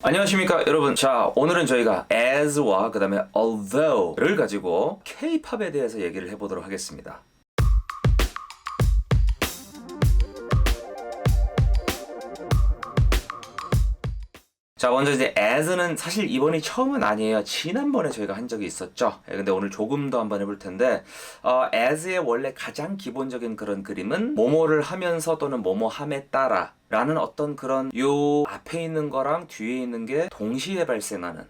안녕하십니까 여러분. 자 오늘은 저희가 as와 그 다음에 although를 가지고 K-팝에 대해서 얘기를 해보도록 하겠습니다 자 먼저 이제 as는 사실 이번이 처음은 아니에요. 지난번에 저희가 한 적이 있었죠. 예, 근데 오늘 조금 더 한번 해볼 텐데 어, as의 원래 가장 기본적인 그런 그림은 뭐뭐를 하면서 또는 뭐뭐함에 따라 라는 어떤 그런 요 앞에 있는 거랑 뒤에 있는 게 동시에 발생하는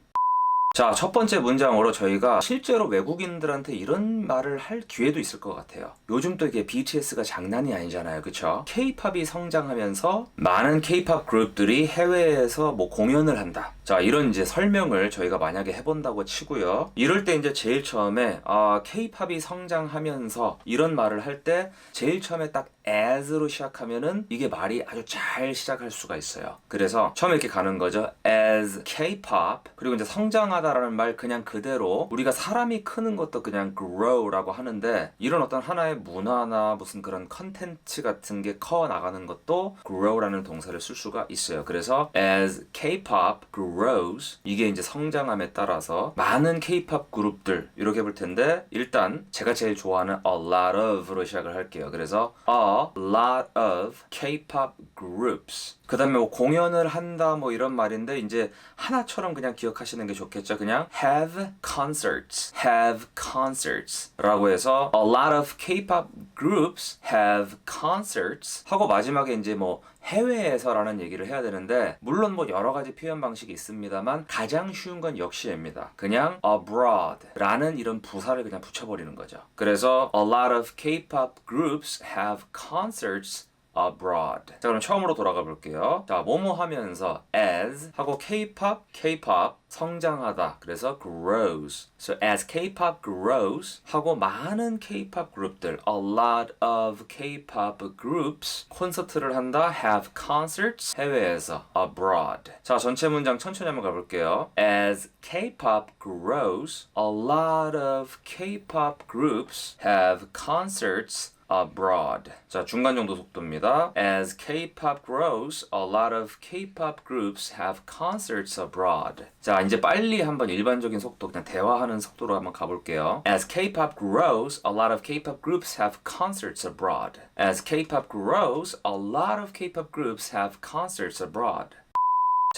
자, 첫 번째 문장으로 저희가 실제로 외국인들한테 이런 말을 할 기회도 있을 것 같아요. 요즘 또 이게 BTS가 장난이 아니잖아요. 그쵸? K-팝이 성장하면서 많은 K-팝 그룹들이 해외에서 뭐 공연을 한다. 자, 이런 이제 설명을 저희가 만약에 해본다고 치고요. 이럴 때 이제 제일 처음에, 아, K-팝이 성장하면서 이런 말을 할 때 제일 처음에 딱 as로 시작하면은 이게 말이 아주 잘 시작할 수가 있어요. 그래서 처음에 이렇게 가는 거죠. as K-pop 그리고 이제 성장하다라는 말 그냥 그대로 우리가 사람이 크는 것도 그냥 grow라고 하는데 이런 어떤 하나의 문화나 무슨 그런 컨텐츠 같은 게 커 나가는 것도 grow라는 동사를 쓸 수가 있어요. 그래서 as K-pop grows 이게 이제 성장함에 따라서 많은 K-pop 그룹들 이렇게 볼 텐데 일단 제가 제일 좋아하는 a lot of로 시작을 할게요. 그래서 a lot of K-pop groups. 그 다음에 뭐 공연을 한다 뭐 이런 말인데 이제 하나처럼 그냥 기억하시는 게 좋겠죠. 그냥 have concerts, have concerts 라고 해서 a lot of K-pop groups have concerts 하고 마지막에 이제 뭐 해외에서라는 얘기를 해야 되는데 물론 뭐 여러 가지 표현 방식이 있 습니다만 가장 쉬운 건 역시 입니다. 그냥 abroad라는 이런 부사를 그냥 붙여버리는 거죠. 그래서 a lot of K-pop groups have concerts abroad. 자, 그럼 처음으로 돌아가 볼게요. 자, 뭐뭐 하면서 as 하고 K-pop, K-pop 성장하다. 그래서 grows. So as K-pop grows 하고 많은 K-pop 그룹들, a lot of K-pop groups 콘서트를 한다. have concerts 해외에서 abroad. 자, 전체 문장 천천히 한번 가볼게요. As K-pop grows, a lot of K-pop groups have concerts abroad. 자, 중간 정도 속도입니다. As K-pop grows, a lot of K-pop groups have concerts abroad. 자, 이제 빨리 한번 일반적인 속도 그냥 대화하는 속도로 한번 가볼게요. As K-pop grows, a lot of K-pop groups have concerts abroad. As K-pop grows, a lot of K-pop groups have concerts abroad.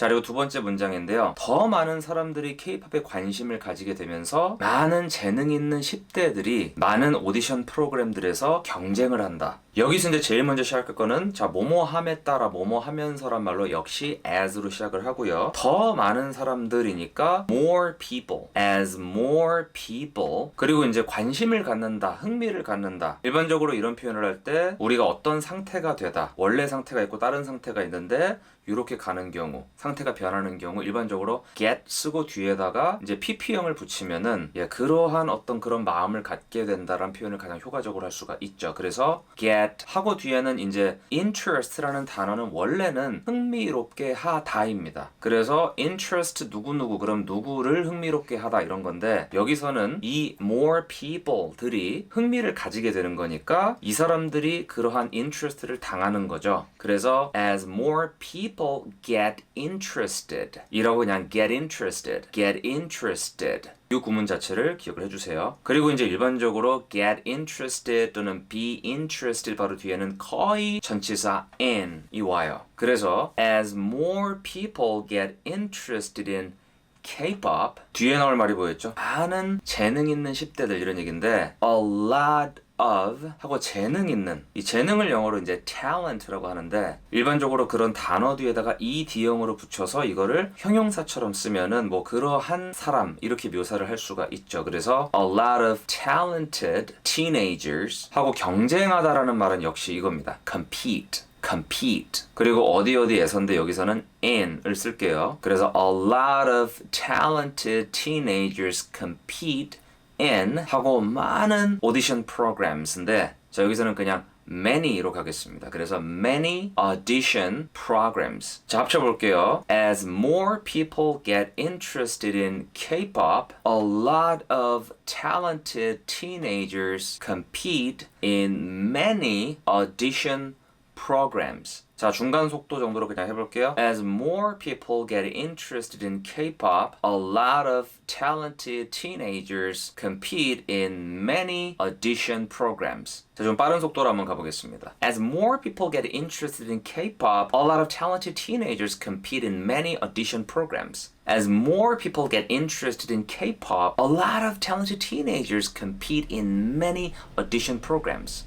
자, 그리고 두 번째 문장인데요. 더 많은 사람들이 케이팝에 관심을 가지게 되면서 많은 재능 있는 10대들이 많은 오디션 프로그램들에서 경쟁을 한다. 여기서 이제 제일 먼저 시작할 거는 자, 뭐뭐함에 따라 뭐뭐하면서란 말로 역시 as로 시작을 하고요. 더 많은 사람들이니까 more people, as more people. 그리고 이제 관심을 갖는다, 흥미를 갖는다. 일반적으로 이런 표현을 할 때 우리가 어떤 상태가 되다. 원래 상태가 있고 다른 상태가 있는데 이렇게 가는 경우, 상태가 변하는 경우 일반적으로 get 쓰고 뒤에다가 이제 pp형을 붙이면은 예, 그러한 어떤 그런 마음을 갖게 된다라는 표현을 가장 효과적으로 할 수가 있죠. 그래서 get 하고 뒤에는 이제 interest라는 단어는 원래는 흥미롭게 하다입니다. 그래서 interest 누구누구 그럼 누구를 흥미롭게 하다 이런 건데 여기서는 이 more people들이 흥미를 가지게 되는 거니까 이 사람들이 그러한 interest를 당하는 거죠. 그래서 as more people get interested 이라고 그냥 get interested, get interested 이 구문 자체를 기억을 해주세요. 그리고 이제 일반적으로 get interested 또는 be interested 바로 뒤에는 거의 전치사 in이 와요. 그래서 as more people get interested in K-pop 뒤에 나올 말이 뭐였죠? 많은 재능 있는 10대들 이런 얘기인데 a lot of 하고 재능 있는 이 재능을 영어로 이제 talent라고 하는데 일반적으로 그런 단어 뒤에다가 이 D형으로 붙여서 이거를 형용사처럼 쓰면은 뭐 그러한 사람 이렇게 묘사를 할 수가 있죠. 그래서 a lot of talented teenagers 하고 경쟁하다라는 말은 역시 이겁니다. compete compete 그리고 어디 어디에서인데 여기서는 in을 쓸게요. 그래서 a lot of talented teenagers compete in 하고 많은 오디션 프로그램스인데 자 여기서는 그냥 many로 가겠습니다. 그래서 many audition programs. 자, 합쳐볼게요. As more people get interested in K-pop, a lot of talented teenagers compete in many audition programs. 자, 중간 속도 정도로 그냥 해볼게요. As more people get interested in K-pop, a lot of talented teenagers compete in many audition programs. 자, 좀 빠른 속도로 한번 가보겠습니다. As more people get interested in K-pop, a lot of talented teenagers compete in many audition programs. As more people get interested in K-pop, a lot of talented teenagers compete in many audition programs.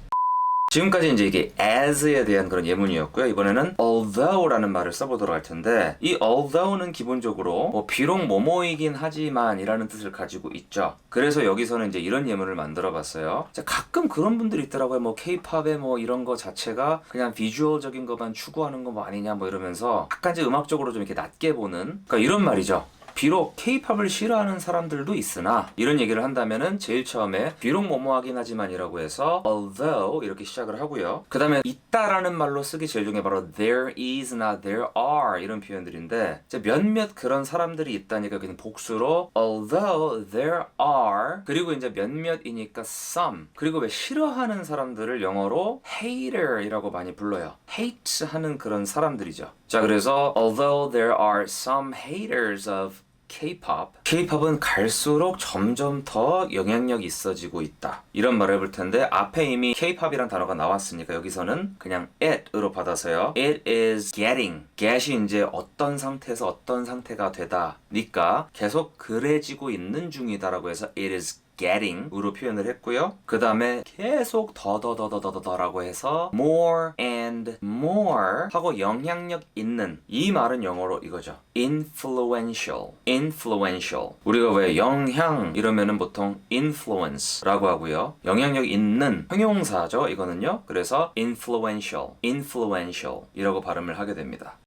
지금까지 이제 이게 as에 대한 그런 예문이었고요. 이번에는 although라는 말을 써보도록 할 텐데 이 although는 기본적으로 뭐 비록 뭐뭐이긴 하지만이라는 뜻을 가지고 있죠. 그래서 여기서는 이제 이런 예문을 만들어봤어요. 자, 가끔 그런 분들이 있더라고요. 뭐 K-팝의 뭐 이런 거 자체가 그냥 비주얼적인 것만 추구하는 거 뭐 아니냐 뭐 이러면서 약간 이제 음악적으로 좀 이렇게 낮게 보는 그러니까 이런 말이죠. 비록 케이팝을 싫어하는 사람들도 있으나 이런 얘기를 한다면은 제일 처음에 비록 뭐뭐 하긴 하지만이라고 해서 although 이렇게 시작을 하고요. 그 다음에 있다라는 말로 쓰기 제일 중에 바로 there is나 there are 이런 표현들인데 몇몇 그런 사람들이 있다니까 그냥 복수로 although there are 그리고 이제 몇몇이니까 some 그리고 왜 싫어하는 사람들을 영어로 hater이라고 많이 불러요. hate 하는 그런 사람들이죠. 자 그래서 although there are some haters of K-pop. K-pop은 갈수록 점점 더 영향력이 있어지고 있다. 이런 말을 해볼 텐데 앞에 이미 K-pop이란 단어가 나왔으니까 여기서는 그냥 it으로 받아서요. It is getting. get이 이제 어떤 상태에서 어떤 상태가 되다니까 계속 그래지고 있는 중이다라고 해서 it is getting으로 표현을 했고요. 그 다음에 계속 더더더더더더라고 해서 more and more 하고 영향력 있는 이 말은 영어로 이거죠. influential, influential. 우리가 왜 영향 이러면은 보통 influence라고 하고요. 영향력 있는 형용사죠. 이거는요. 그래서 influential, influential 이라고 발음을 하게 됩니다.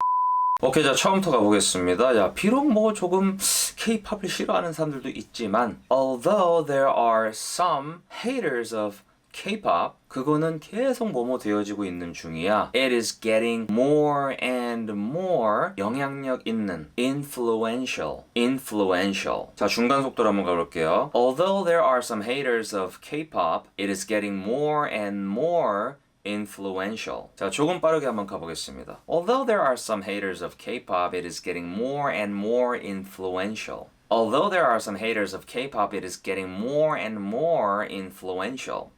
오케이, 자, 처음부터 가보겠습니다. 야, 비록 뭐 조금 K-팝을 싫어하는 사람들도 있지만, although there are some haters of K-pop, 그거는 계속 뭐뭐 되어지고 있는 중이야. It is getting more and more 영향력 있는 influential, influential. 자, 중간 속도로 한번 가볼게요. Although there are some haters of K-pop, it is getting more and more influential. 자, 조금 빠르게 한번 가보겠습니다. Although there are some haters of K-pop, it is getting more and more influential. Although there are some haters of K-pop, it is getting more and more influential.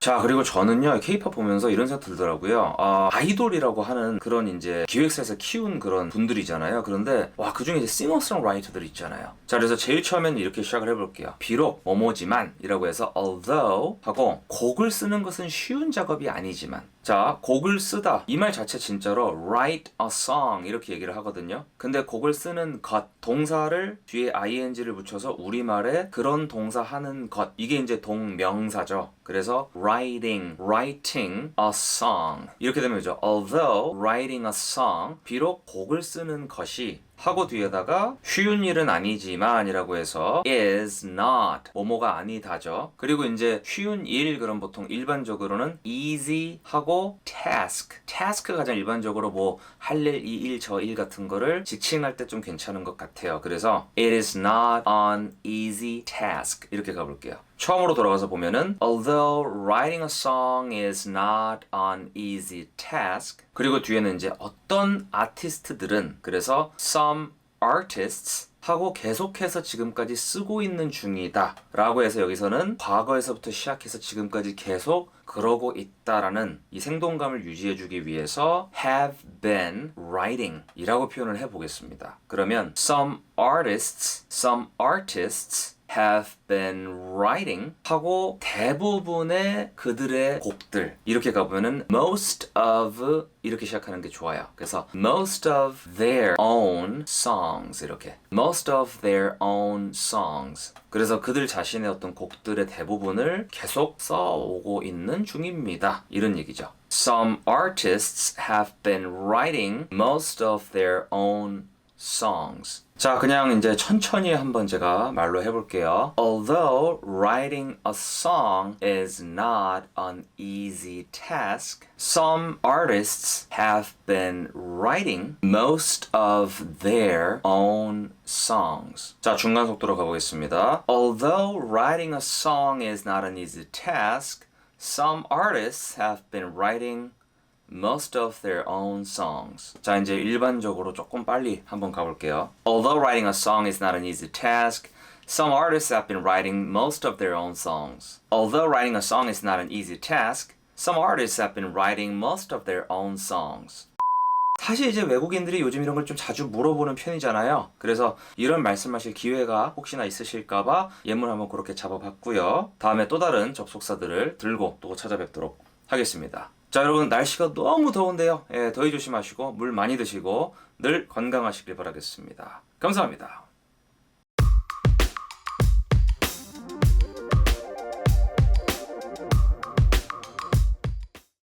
자 그리고 저는요 케이팝 보면서 이런 생각 들더라고요. 아, 아이돌이라고 하는 그런 이제 기획사에서 키운 그런 분들이잖아요. 그런데 와 그중에 이제 싱어송라이터들 있잖아요. 자 그래서 제일 처음에는 이렇게 시작을 해볼게요. 비록 뭐뭐지만 이라고 해서 although 하고 곡을 쓰는 것은 쉬운 작업이 아니지만 자, 곡을 쓰다. 이 말 자체 진짜로 write a song 이렇게 얘기를 하거든요. 근데 곡을 쓰는 것, 동사를 뒤에 ing를 붙여서 우리말에 그런 동사 하는 것. 이게 이제 동명사죠. 그래서 writing, writing a song. 이렇게 되면 이죠. although writing a song, 비록 곡을 쓰는 것이 하고 뒤에다가 쉬운 일은 아니지만이라고 해서 is not 뭐뭐가 아니다죠. 그리고 이제 쉬운 일 그럼 보통 일반적으로는 easy 하고 task. task가 가장 일반적으로 뭐 할 일, 이 일, 저 일 같은 거를 지칭할 때 좀 괜찮은 것 같아요. 그래서 it is not an easy task 이렇게 가볼게요. 처음으로 돌아가서 보면은 although writing a song is not an easy task 그리고 뒤에는 이제 어떤 아티스트들은 그래서 some artists 하고 계속해서 지금까지 쓰고 있는 중이다 라고 해서 여기서는 과거에서부터 시작해서 지금까지 계속 그러고 있다라는 이 생동감을 유지해주기 위해서 have been writing 이라고 표현을 해보겠습니다. 그러면 some artists, some artists have been writing 하고 대부분의 그들의 곡들 이렇게 가보면은 most of 이렇게 시작하는 게 좋아요. 그래서 most of their own songs 이렇게 most of their own songs 그래서 그들 자신의 어떤 곡들의 대부분을 계속 써오고 있는 중입니다. 이런 얘기죠. Some artists have been writing most of their own songs. 자, 그냥 이제 천천히 한번 제가 말로 해볼게요. Although writing a song is not an easy task, some artists have been writing most of their own songs. 자, 중간 속도로 가보겠습니다. Although writing a song is not an easy task, some artists have been writing most of their own songs. 자, 이제 일반적으로 조금 빨리 한번 가볼게요. Although writing a song is not an easy task, some artists have been writing most of their own songs. Although writing a song is not an easy task, some artists have been writing most of their own songs. 사실 이제 외국인들이 요즘 이런 걸 좀 자주 물어보는 편이잖아요. 그래서 이런 말씀하실 기회가 혹시나 있으실까봐 예문 한번 그렇게 잡아봤고요. 다음에 또 다른 접속사들을 들고 또 찾아뵙도록 하겠습니다. 자, 여러분 날씨가 너무 더운데요. 예, 더위 조심하시고 물 많이 드시고 늘 건강하시길 바라겠습니다. 감사합니다.